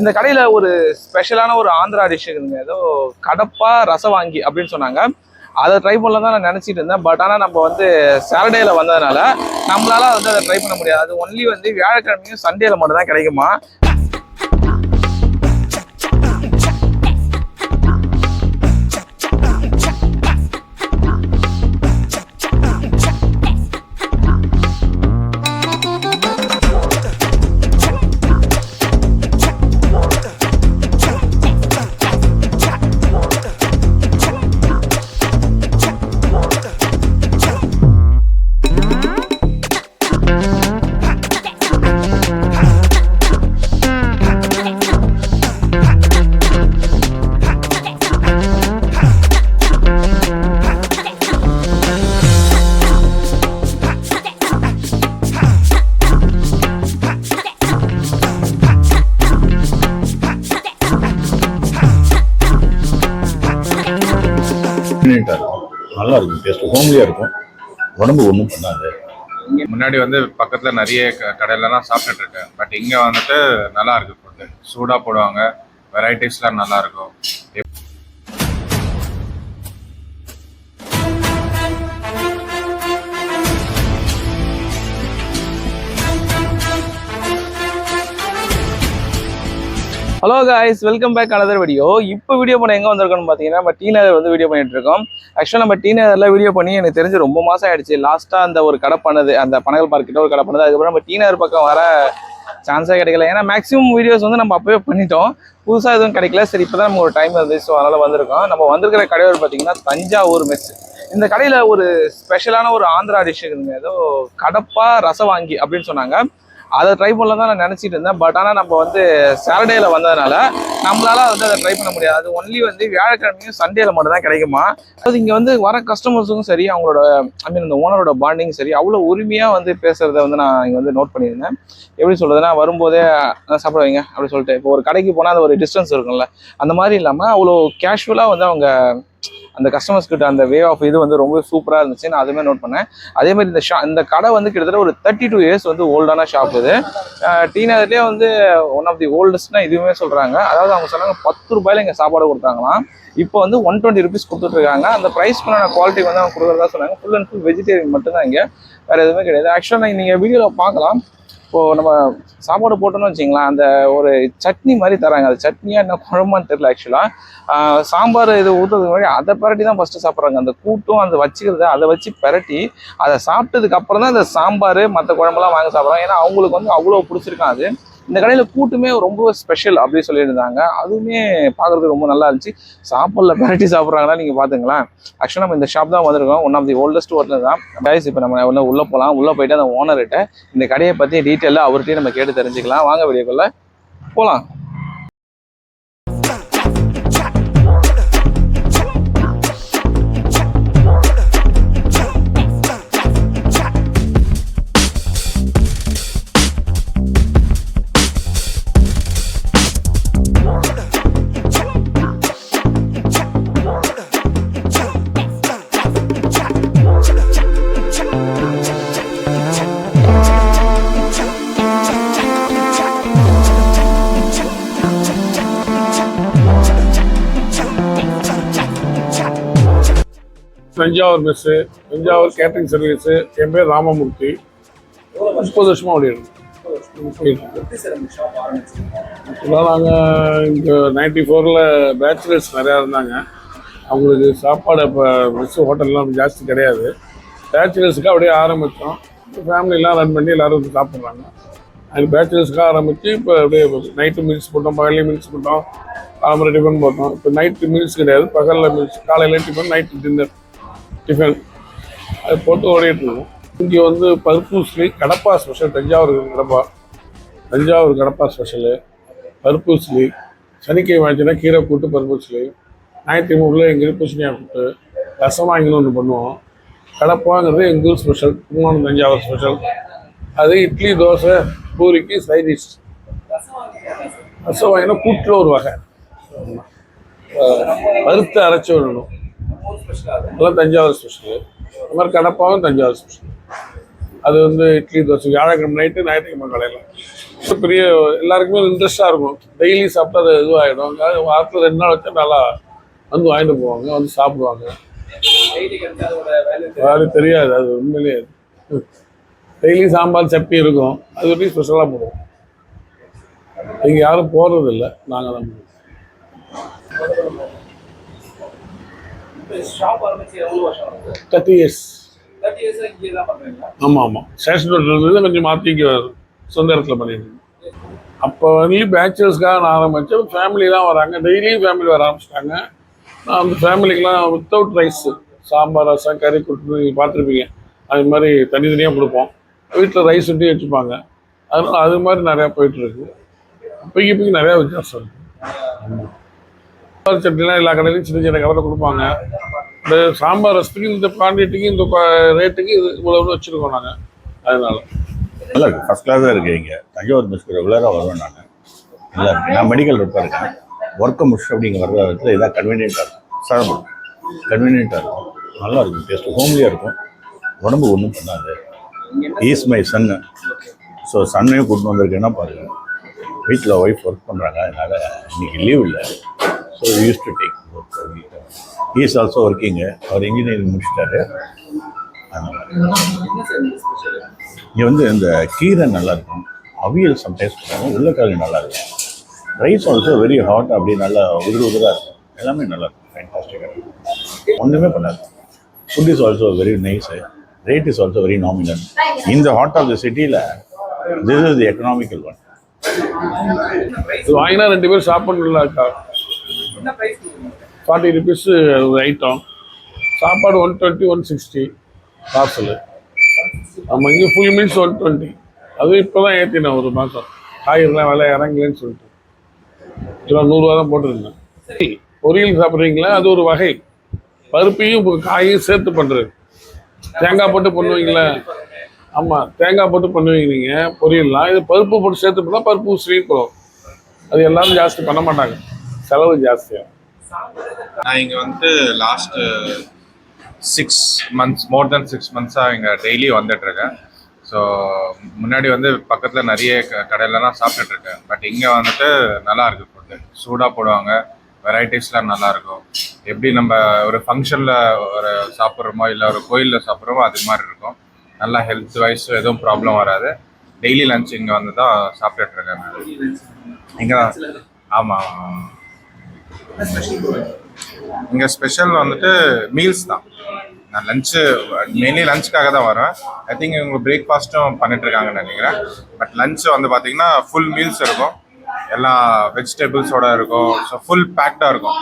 இந்த கடையில ஒரு ஸ்பெஷலான ஒரு ஆந்திரா டிஷ் இருக்குதுங்க. ஏதோ கடப்பா ரசவாங்கி அப்படின்னு சொன்னாங்க. அதை ட்ரை பண்ணல தான் நான் நினச்சிட்டு இருந்தேன். பட் ஆனால் நம்ம வந்து சாட்டர்டேல வந்ததுனால நம்மளால வந்து அதை ட்ரை பண்ண முடியாது. அது ஒன்லி வந்து வியாழக்கிழமையும் சண்டேல மட்டும் தான் கிடைக்குமா? உடம்பு ஒன்றும் பண்ணாது. முன்னாடி வந்து பக்கத்துல நிறைய க- கடையிலலாம் சாப்பிட்டுட்டு இருக்கேன் பட் இங்கே வந்துட்டு நல்லா இருக்கு ஃபுட்டு சூடாக போடுவாங்க. வெரைட்டிஸ்லாம் நல்லா இருக்கும். Hello guys welcome back another video இப்போ வீடியோ பண்ண எங்கே வந்திருக்கோம்னு பார்த்தீங்கன்னா நம்ம டீ நகர் வந்து வீடியோ பண்ணிட்டு இருக்கோம். ஆக்சுவலாக நம்ம டீ நகரில் வீடியோ பண்ணி எனக்கு தெரிஞ்சு ரொம்ப மாதம் ஆயிடுச்சு. லாஸ்ட்டாக அந்த ஒரு கடை பண்ணது அந்த பனகல் பார்க்கிட்ட ஒரு கடை பண்ணது. அதுக்கப்புறம் நம்ம டீ நகர் பக்கம் வர சான்ஸே கிடைக்கல. ஏன்னா மேக்ஸிமம் வீடியோஸ் வந்து நம்ம அப்பவே பண்ணிட்டோம். புதுசாக எதுவும் கிடைக்கல. சரி இப்போ தான் நம்ம ஒரு டைம் இருந்துச்சு. ஸோ அதனால் வந்திருக்கோம். நம்ம வந்திருக்கிற கடையோர் பார்த்தீங்கன்னா தஞ்சாவூர் மெஸ் இந்த கடையில் ஒரு ஸ்பெஷலான ஒரு ஆந்திரா டிஷ் இருக்குதுங்க. ஏதோ கடப்பா ரசவாங்கி அப்படின்னு சொன்னாங்க. அதை ட்ரை பண்ணலாம் தான் நான் நினச்சிட்டு இருந்தேன். பட் ஆனால் நம்ம வந்து சாட்டர்டேல வந்ததுனால நம்மளால வந்து அதை ட்ரை பண்ண முடியாது. அது ஒன்லி வந்து வியாழக்கிழமையும் சண்டேல மட்டும் தான் கிடைக்குமா? அது இங்கே வந்து வர கஸ்டமர்ஸுக்கும் சரி அவங்களோட ஐ மீன் இந்த ஓனரோட பாண்டிங் சரி அவ்வளோ உரிமையாக வந்து பேசுறத வந்து நான் இங்கே வந்து நோட் பண்ணியிருந்தேன். எப்படி சொல்றதுன்னா வரும்போதே சாப்பிட வைங்க அப்படி சொல்லிட்டு. இப்போ ஒரு கடைக்கு போனால் அது ஒரு டிஸ்டன்ஸ் இருக்கும்ல. அந்த மாதிரி இல்லாமல் அவ்வளோ கேஷுவலாக வந்து அவங்க அந்த கஸ்டமர்ஸ் கிட்ட அந்த வே ஆஃப் இது வந்து ரொம்ப சூப்பராக இருந்துச்சு. நான் அதுவுமே நோட் பண்ணேன். அதே மாதிரி இந்த ஷா இந்த கடை வந்து கிட்டத்தட்ட ஒரு தேர்ட்டி டூ இயர்ஸ் வந்து ஓல்டான ஷாப் இது. டி நகர்லேயே வந்து ஒன் ஆஃப் தி ஓல்டஸ்ட்னா இதுவுமே சொல்கிறாங்க அதாவது அவங்க சொன்னாங்க பத்து ரூபாயில இங்கே சாப்பாடு கொடுத்தாங்களாம். இப்போ வந்து ஒன் டுவெண்ட்டி ருபீஸ் கொடுத்துட்ருக்காங்க. அந்த ப்ரைஸ் பண்ண குவாலிட்டி வந்து அவங்க கொடுக்குறதா சொன்னாங்க. ஃபுல் அண்ட் ஃபுல் வெஜிடேரியன் மட்டும்தான் இங்கே. வேறு எதுவுமே கிடையாது. ஆக்சுவலாக நீங்கள் வீடியோவில் பார்க்கலாம். இப்போது நம்ம சாப்பாடு போட்டோம்னு வச்சிங்களேன் அந்த ஒரு சட்னி மாதிரி தராங்க. அது சட்னியா என்ன குழம்பான்னு தெரியல ஆக்சுவலாக சாம்பார் இது ஊற்றுறதுக்கு முன்னாடி அதை பரட்டி தான் ஃபஸ்ட்டு சாப்பிட்றாங்க. அந்த கூட்டும் அந்த வச்சுக்கிறது அதை வச்சு பரட்டி அதை சாப்பிட்டதுக்கு அப்புறம் தான் அந்த சாம்பார் மற்ற குழம்பெல்லாம் வாங்கி சாப்பிட்றாங்க. ஏன்னா அவங்களுக்கு வந்து அவ்வளோ பிடிச்சிருக்கான் அது. இந்த கடையில் கூட்டுமே ரொம்ப ஸ்பெஷல் அப்படின்னு சொல்லியிருந்தாங்க. அதுவுமே பார்க்குறதுக்கு ரொம்ப நல்லா இருந்துச்சு. சாப்பாடில் வெரைட்டி சாப்பிட்றாங்கன்னா நீங்கள் பார்த்துங்களேன் ஆக்சுவலாக நம்ம இந்த ஷாப் தான் வந்திருக்கோம். One of the oldest hotel தான். கைஸ் இப்போ நம்ம உள்ள உள்ளே போகலாம் உள்ளே போயிட்டு அந்த ஓனர்கிட்ட இந்த கடையை பற்றி டீட்டெயிலாக அவர்கிட்டயே நம்ம கேட்டு தெரிஞ்சுக்கலாம். வாங்க வெளியே போகலாம் Thanjavur mess Thanjavur catering service என் பேர் ராமமூர்த்தி. முப்பது வருஷமாக ஓடிடுது இப்போதான் நாங்கள் இங்கே நைன்டி ஃபோரில் பேச்சுலர்ஸ் நிறையா இருந்தாங்க. அவங்களுக்கு சாப்பாடு இப்போ மெஸ்ஸு ஹோட்டல்லாம் ஜாஸ்தி கிடையாது. பேச்சுலர்ஸுக்கு அப்படியே ஆரம்பித்தோம் ஃபேமிலிலாம் ரன் பண்ணி எல்லோரும் வந்து சாப்பிட்றாங்க. அது பேச்சுலர்ஸ்க்காக ஆரம்பித்து இப்போ அப்படியே நைட்டு மீல்ஸ் போட்டோம் பகலையும் மீல்ஸ் போட்டோம். காலம்பரை டிஃபன் போட்டோம். இப்போ நைட்டு மீல்ஸ் கிடையாது. பகலில் மீல்ஸ் காலையில் டிஃபன் நைட்டு டின்னர் டிஃபன். அது போட்டு ஓடிட்டு இருக்கோம் இங்கே வந்து பருப்பூசிலி கடப்பா ஸ்பெஷல் தஞ்சாவூர் கடப்பா. தஞ்சாவூர் கடப்பா ஸ்பெஷலு பருப்பூசிலி சனிக்கிழமை ஆச்சுன்னா கீரை கூட்டு பருப்பூஸ்லி ஞாயிற்றுக்கிழமை எங்கள் பூசணியாக கூட்டு ரசமாங்கின்னு ஒன்று பண்ணுவோம். கடப்பாங்கிறது எங்கள் ஊர் ஸ்பெஷல் கும்பகோணம் தஞ்சாவூர் ஸ்பெஷல் அது இட்லி தோசை பூரிக்கு சைட் டிஷ் ரசம் வாங்கினா கூட்டில் ஒரு வகை. அஹ் அரைச்சி விடணும். அதெல்லாம் தஞ்சாவூர் ஸ்பெஷலு அது மாதிரி கடப்பாவும் தஞ்சாவூர் ஸ்பெஷல் அது வந்து இட்லி தோசை வியாழக்கிழமை நைட்டு ஞாயிற்றுக்கிழமை காலையில். பெரிய எல்லாருக்குமே இன்ட்ரெஸ்டாக இருக்கும். டெய்லி சாப்பிட்டா அது இதுவாகிடும் வாரத்தில் ரெண்டு நாள் வச்சா நல்லா வந்து வாங்கிட்டு போவாங்க வந்து சாப்பிடுவாங்க. வேறு தெரியாது. அது உண்மையிலேயே. டெய்லி சாம்பார் சட்னி இருக்கும். அது வரைக்கும் ஸ்பெஷலாக போடுவோம். இங்கே யாரும் போகிறது இல்லை நாங்கள் தான். ஷாப் ஆரம்பிச்சு எவ்வளவு வருஷம் ஆகுது? தேர்ட்டி இயர்ஸ் தேர்ட்டி இயர்ஸ் இங்கே தான் பண்றீங்களா? ஆமாம் ஆமாம் ஸ்டேஷன் ரோட்லேருந்து கொஞ்சம் மாற்றி இங்கே சொந்த இடத்துல பண்ணிட்டு இருக்கோம். அப்போ வந்து பேச்சுலர்ஸ்க்காக நான் ஆரம்பித்தேன் ஃபேமிலிலாம் வராங்க. டெய்லியும் ஃபேமிலி வர ஆரம்பிச்சிட்டாங்க. நான் அந்த ஃபேமிலிக்கெலாம் வித்தவுட் ரைஸ் சாம்பார் ரசம் கறி கொடுத்து நீங்கள் பார்த்துருப்பீங்க. அது மாதிரி தனித்தனியாக கொடுப்போம். வீட்டில் ரைஸ் விட்டு வச்சுப்பாங்க அதனால அது மாதிரி நிறையா போயிட்டுருக்கு இப்போக்கி இப்போக்கி நிறையா வித்தியாசம் இருக்குது சாம்பார் சட்னிலாம் எல்லா கடையிலையும் சின்ன சின்ன கடையில் கொடுப்பாங்க. இந்த சாம்பார் ரசத்துக்கு இந்த குவான்டிட்டிக்கு இந்த ரேட்டுக்கு இது இவ்வளோன்னு வச்சுருக்கோம் நாங்கள் அதனால. நல்லா இருக்கு ஃபஸ்ட் கிளாஸாக இருக்குது இங்கே தஞ்சாவூர் மிஸ்க்கு ரெகுலராக வருவேன் நான். நல்லா இருக்கு நான் மெடிக்கல் ரிப்பேர் இருக்கேன். ஒர்க்கை முடிச்சு அப்படிங்க வர்ற இடத்துல இதான் கன்வீனியண்ட்டாக இருக்கும். சாப்பிடும் கன்வீனியண்ட்டாக இருக்கும். நல்லா இருக்கும். டேஸ்ட் ஹோம்லியாக இருக்கும். உடம்பு ஒன்றும் பண்ணாது. ஈஸ் மை சன்னு ஸோ சன்னையும் கூட்டிட்டு வந்திருக்கேன்னா பாருங்கள் வீட்டில் ஒய்ஃப் ஒர்க் பண்ணுறாங்க அதனால் இன்றைக்கி லீவ் இல்லை. So use to take work is also working our engineering முடிச்சிட்டாரு இங்கே வந்து இந்த கீரை நல்லா இருக்கும். அவியல் சம்டைம்ஸ் பண்ணுவாங்க. உள்ளக்காய் நல்லா இருக்கும். ரைஸ் ஆல்சோ வெரி ஹாட் அப்படி நல்லா உதிர உதிராக இருக்கும். எல்லாமே நல்லா இருக்கும். ஃபேன்டாஸ்டிக்காக இருக்கும். ஒன்றுமே பண்ணாது. Food is also very nice rate is also very nominal இந்த ஹாட் ஆஃப் த சிட்டியில் this is the economical one வாங்கினா ரெண்டு பேரும் சாப்பிடணும்ல அக்கா. ஃபார்ட்டி ருபீஸ் ஒரு ஐட்டம் சாப்பாடு one twenty one sixty parcel நம்ம இங்கே ஃபுல் மீல்ஸ் ஒன் டுவெண்ட்டி அதுவும் இப்போ தான் ஏற்றினேன் ஒரு மாதம் காய்கறிலாம் விலை இறங்கலன்னு சொல்லிட்டு. கிலோ நூறுரூவா தான் போட்டிருந்தேன். சரி. பொரியல் சாப்பிட்றீங்களா? அது ஒரு வகை. பருப்பையும் இப்போ காயும் சேர்த்து பண்ணுறது தேங்காய் போட்டு பண்ணுவீங்களே? ஆமாம் தேங்காய் போட்டு பண்ணுவீங்க. நீங்கள் பொரியல்லாம். இது பருப்பு போட்டு சேர்த்து பண்ணால் பருப்பு ஸ்வீட் போடும் அது எல்லாரும் ஜாஸ்தி பண்ண மாட்டாங்க. செலவு ஜாஸ்தியாகும் நான் இங்கே வந்து last six months more then six மந்த்ஸாக இங்கே டெய்லி வந்துட்டுருக்கேன் ஸோ முன்னாடி வந்து பக்கத்தில் நிறைய க- கடையிலலாம் சாப்பிட்டுட்ருக்கேன் பட் இங்கே வந்துட்டு நல்லா இருக்கு ஃபுட்டு சூடாக போடுவாங்க. வெரைட்டிஸ்லாம் நல்லாயிருக்கும் எப்படி நம்ம ஒரு ஃபங்க்ஷனில் ஒரு சாப்பிட்றோமோ இல்லை ஒரு கோயிலில் சாப்பிட்றோமோ அது மாதிரி இருக்கும். நல்லா ஹெல்த் வைஸ் எதுவும் ப்ராப்ளம் வராது. டெய்லி லஞ்ச் இங்கே வந்து தான் சாப்பிட்டுட்ருக்கேன் இங்கே தான். ஆமாம் இங்கே ஸ்பெஷல் வந்துட்டு மீல்ஸ் தான். நான் லஞ்சு மெயின்லி லஞ்சுக்காக தான் வரேன் ஐ திங்க் இவங்க பிரேக்ஃபாஸ்ட்டும் பண்ணிட்டுருக்காங்கன்னு நினைக்கிறேன். பட் லஞ்சு வந்து பார்த்தீங்கன்னா ஃபுல் மீல்ஸ் இருக்கும். எல்லாம் வெஜிடபிள்ஸோட இருக்கும். ஸோ ஃபுல் பேக்டாக இருக்கும்.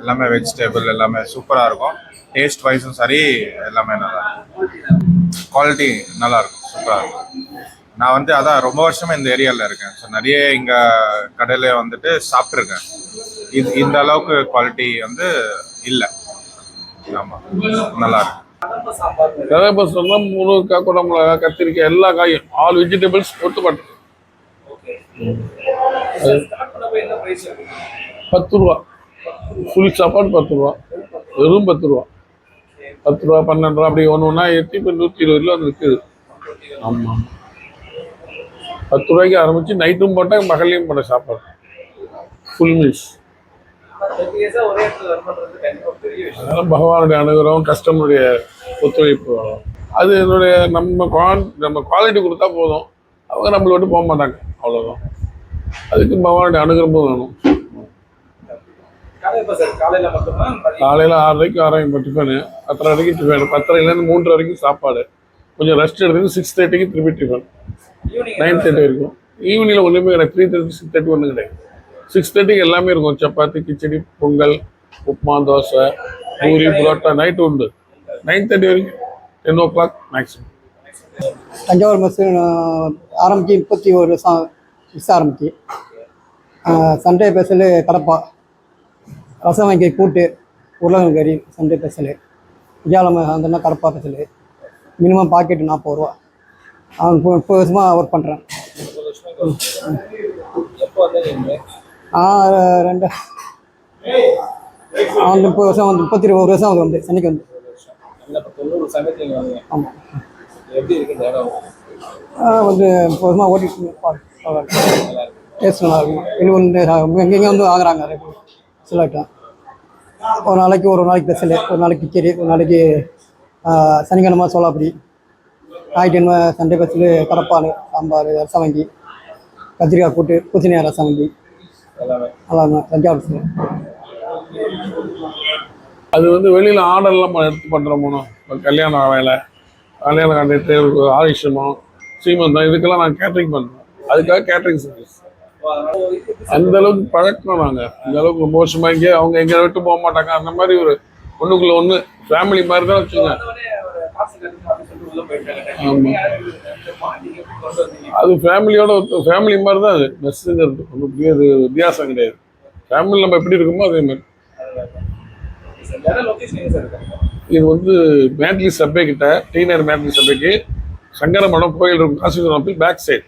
எல்லாமே வெஜிடபிள் எல்லாமே சூப்பராக இருக்கும். டேஸ்ட் வைஸும் சரி எல்லாமே நல்லா இருக்கும். குவாலிட்டி நல்லாயிருக்கும் சூப்பராக இருக்கும். நான் வந்து அதான் ரொம்ப வருஷமாக இந்த ஏரியாவில் இருக்கேன். ஸோ நிறைய இங்கே கடையில் வந்துட்டு சாப்பிட்ருக்கேன் இது இந்த அளவுக்கு குவாலிட்டி வந்து இல்லை. ஆமாம் நல்லா இருக்கு கதப்ப சொன்னால் முருங்கைக்காய் குடமிளகா கத்திரிக்காய் எல்லா காயும் ஆல் வெஜிடபிள்ஸ் போட்டு என்ன பிரைஸ் பத்து ரூபா ஃபுல் சாப்பாடு பத்து ரூபா வெறும் பத்து ரூபா பத்து ரூபா பன்னெண்டு ரூபா அப்படி ஒன்று ஒன்றா ஏற்றி இப்போ நூற்றி இருபது வந்து இருக்குது ஆமாம் பத்து ரூபாய்க்கு ஆரம்பித்து நைட்டும் போட்டேன் பகல்லையும் போட்ட சாப்பாடு. ஃபுல் மீல்ஸ் அதெல்லாம் பகவானுடைய அனுகிரகம் கஸ்டமருடைய ஒத்துழைப்பு. வரும். அது என்னுடைய நம்ம குவான் நம்ம குவாலிட்டி கொடுத்தா போதும். அவங்க நம்மளை விட்டு போக மாட்டாங்க. அவ்வளோதான் அதுக்கு பகவானுடைய அனுகிரகம் வேணும். காலையில் சார் ஆறாயிரம் மட்டும்தான் ஆறரைக்கு ஆரம்பிப்போம் டிஃபனு. பத்தரை வரைக்கும் டிஃபன் பத்தரைலேருந்து மூன்றரை வரைக்கும் சாப்பாடு. கொஞ்சம் ரெஸ்ட் எடுத்துட்டு சிக்ஸ் தேர்ட்டிக்கு திருப்பி டிஃபன் நைன் தேர்ட்டி வரைக்கும். ஈவினிங்கில் ஒன்றுமே கிடையாது. த்ரீ தேர்ட்டி சிக்ஸ் தேர்ட்டி ஒன்றும் கிடையாது. சிக்ஸ் தேர்ட்டிக்கு எல்லாமே இருக்கும். சப்பாத்தி கிச்சடி பொங்கல் உப்புமா தோசை பூரி புரோட்டா நைட்டு உண்டு. நைன் தேர்ட்டி வரைக்கும். Ten o'clock maximum Thanjavur mess ஆரம்பிச்சு முப்பத்தி ஒரு வருஷம் மிஸ் ஆரம்பிச்சு. Sunday special Kadapa. ரசம் வாங்கி கூட்டு உருளைக்கிழங்கு கறி சண்டே ஸ்பெஷலு விஜயாலம அந்த கடப்பா ஸ்பெஷலு மினிமம் பாக்கெட்டு நாற்பது ரூபா. அவன் இப்போ முப்பது வருஷமாக ஒர்க் பண்ணுறேன் எப்போ வந்து நீங்கள் ரெண்டு. அவன் முப்பது வருஷம் வந்து முப்பத்தி இருபது வருஷம் அவங்க வந்து சென்னைக்கு வந்து. ஆமாம் வந்து முப்பது வருஷமாக ஓட்டிட்டு இருக்கேன். நல்லா இருக்கும் டேஸ்ட் நல்லா இருக்கும் இது எங்கெங்கே வந்து வாங்குறாங்க சிலாட்டம் சில ஒரு நாளைக்கு ஒரு நாளைக்கு ஸ்பெஷலு ஒரு நாளைக்கு கிச்சடி ஒரு நாளைக்கு சனிக்கிழமை சோளாப்படி ஞாயிற்றுக்கிழமை சண்டே பஸ்ஸில் கடப்பால் சாம்பார் ரசம் வங்கி கத்திரிக்காய் கூட்டு பூசணிக்காய் ரசம் வங்கி. எல்லாமே. தஞ்சாவூர். அது வந்து வெளியில் ஆர்டர்லாம் நம்ம எடுத்து பண்ணுறோமோ இப்போ கல்யாண வேலை கல்யாணம் கண்டிட்டு ஆரிஷமம் சீமந்தம் இதுக்கெல்லாம் நாங்கள் கேட்ரிங் பண்ணுறோம் அதுக்காக கேட்ரிங் சர்வீஸ் அந்த அளவுக்கு பழக்கம் நாங்கள் அந்த அளவுக்கு வருஷமா இங்கே அவங்க எங்கே விட்டு போக மாட்டாங்க. அந்த மாதிரி ஒரு ஒன்றுக்குள்ள ஒன்று ஃபேமிலி மாதிரி தான் வச்சுங்க அது ஃபேமிலியோட ஃபேமிலி மாதிரி தான் அது. மெஸ்ஸுங்கிறது ஒன்றும் பெரிய இது வித்தியாசம் கிடையாது. ஃபேமிலி நம்ம எப்படி இருக்கோமோ அதே மாதிரி. இது வந்து மேட்லி சபை கிட்ட டீனர் மேட்லி சபைக்கு சங்கரமடம் கோயில் இருக்கும். Kashi back side